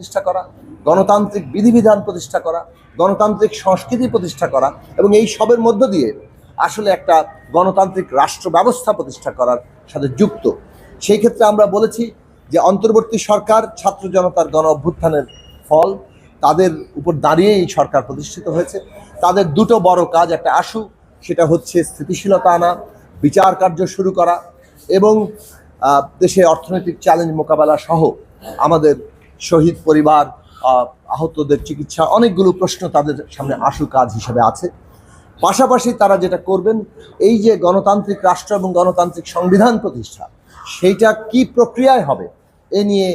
প্রতিষ্ঠা করা, গণতান্ত্রিক বিধিবিধান প্রতিষ্ঠা করা, গণতান্ত্রিক সংস্কৃতি প্রতিষ্ঠা করা এবং এই সবের মধ্য দিয়ে আসলে একটা গণতান্ত্রিক রাষ্ট্র ব্যবস্থা প্রতিষ্ঠা করার সাথে যুক্ত। সেই ক্ষেত্রে আমরা বলেছি যে অন্তর্বর্তী সরকার ছাত্র জনতার গণ অভ্যুত্থানের ফল, তাদের উপর দাঁড়িয়ে এই সরকার প্রতিষ্ঠিত হয়েছে। তাদের দুটো বড় কাজ একটা আশু, সেটা হচ্ছে স্থিতিশীলতা আনা, বিচার কার্য শুরু করা এবং দেশে অর্থনৈতিক চ্যালেঞ্জ মোকাবেলা সহ আমাদের শহীদ পরিবার আহতদের চিকিৎসা, অনেকগুলো প্রশ্ন তাদের সামনে আশু কাজ হিসেবে আছে। পাশাপাশি তারা যেটা করবেন, এই যে গণতান্ত্রিক রাষ্ট্র এবং গণতান্ত্রিক সংবিধান প্রতিষ্ঠা, সেইটা কি প্রক্রিয়ায় হবে, এ নিয়ে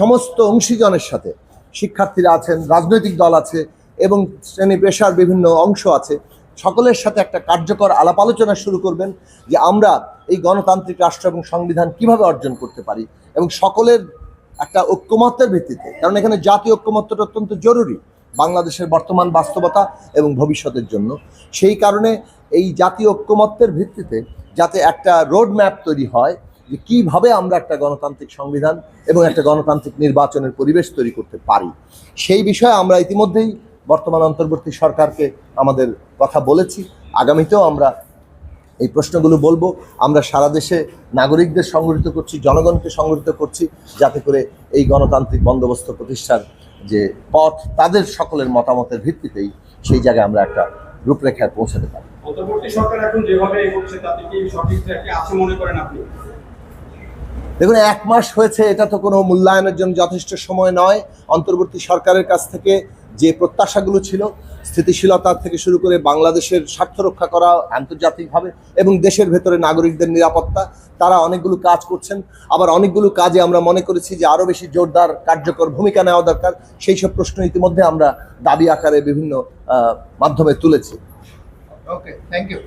সমস্ত অংশীজনের সাথে শিক্ষার্থীরা আছেন, রাজনৈতিক দল আছে এবং শ্রেণি পেশার বিভিন্ন অংশ আছে, সকলের সাথে একটা কার্যকর আলাপ আলোচনা শুরু করবেন যে আমরা এই গণতান্ত্রিক রাষ্ট্র এবং সংবিধান কীভাবে অর্জন করতে পারি এবং সকলের একটা ঐক্যমত্যের ভিত্তিতে। কারণ এখানে জাতীয় ঐক্যমত্যটা অত্যন্ত জরুরি বাংলাদেশের বর্তমান বাস্তবতা এবং ভবিষ্যতের জন্য। সেই কারণে এই জাতীয় ঐক্যমত্যের ভিত্তিতে যাতে একটা রোড ম্যাপ তৈরি হয় যে কীভাবে আমরা একটা গণতান্ত্রিক সংবিধান এবং একটা গণতান্ত্রিক নির্বাচনের পরিবেশ তৈরি করতে পারি। সেই বিষয়ে আমরা ইতিমধ্যেই বর্তমান অন্তর্বর্তী সরকারকে আমাদের কথা বলেছি। আগামীতেও আমরা এই প্রশ্নগুলো বলব। আমরা সারা দেশে নাগরিকদের সংগঠিত করছি, জনগণকে সংগঠিত করছি যাতে করে এই গণতান্ত্রিক বন্দোবস্ত প্রতিষ্ঠার যে পথ, তাদের সকলের মতামতের ভিত্তিতেই সেই জায়গায় আমরা একটা রূপরেখায় পৌঁছাতে পারি। দেখুন, এক মাস হয়েছে, এটা তো কোনো মূল্যায়নের জন্য যথেষ্ট সময় নয়। অন্তর্বর্তী সরকারের কাছ থেকে যে প্রত্যাশাগুলো ছিল, স্থিতিশীলতা থেকে শুরু করে বাংলাদেশের স্বার্থ রক্ষা করা আন্তর্জাতিকভাবে এবং দেশের ভেতরে নাগরিকদের নিরাপত্তা, তারা অনেকগুলো কাজ করছেন। আবার অনেকগুলো কাজে আমরা মনে করেছি যে আরও বেশি জোরদার, কার্যকর ভূমিকা নেওয়া দরকার। সেই সব প্রশ্ন ইতিমধ্যে আমরা দাবি আকারে বিভিন্ন মাধ্যমে তুলেছি। Okay thank you.